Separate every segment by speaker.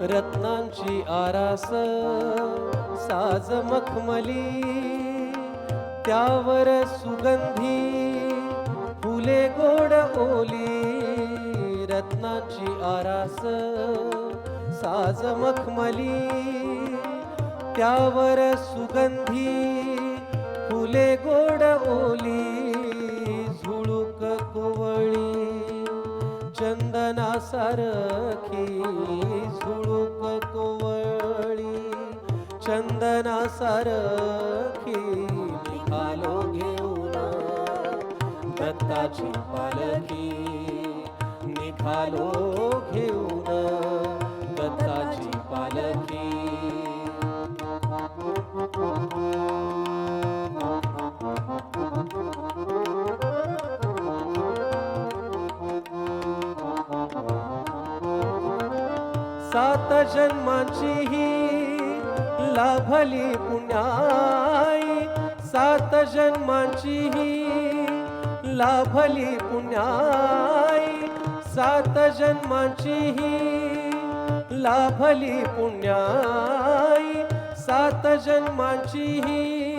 Speaker 1: रत्नांची आरास साज मखमली त्यावर सुगंधी फुले गोड ओली. रत्नांची आरास साज मखमली त्यावर सुगंधी फुले गोड ओली. झुळूक कोवळी चंदनासारखी चंदना सारखी निघालो घेऊन. दत्ताची पालखी निघालो घेऊन. दत्ताची पालखी. सात जन्माची ही लाभली पुण्याई सात जन्मांची ही लाभली पुण्याई सात जन्मांची ही लाभली पुण्याई सात जन्मांची ही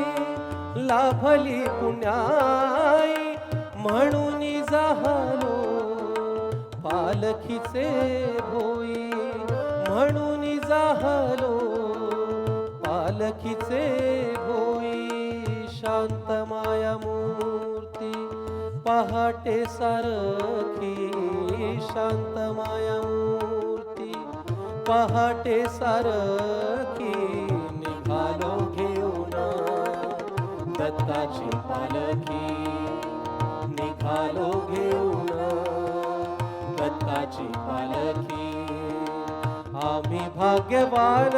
Speaker 1: लाभली पुण्याई. म्हणून जाहलो पालखीचे भोई म्हणून जाहलो पालखीचे भोई शांत माया मूर्ती पहाटे सारखी शांत माया मूर्ती पहाटे सारखी निघालो घेऊन. दत्ताची पालखी निघालो घेऊन. दत्ताची पालखी आम्ही भाग्यवान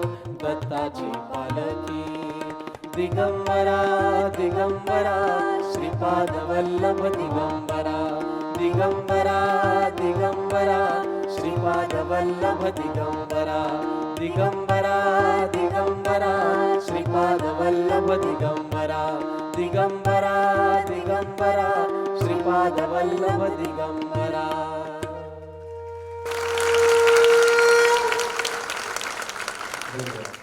Speaker 1: दत्ताची पालखी. Digambara Digambara Shripad Vallabh Digambara. Digambara Digambara Shripad Vallabh Digambara. Digambara Digambara Shripad Vallabh Digambara. Digambara Digambara There you
Speaker 2: go.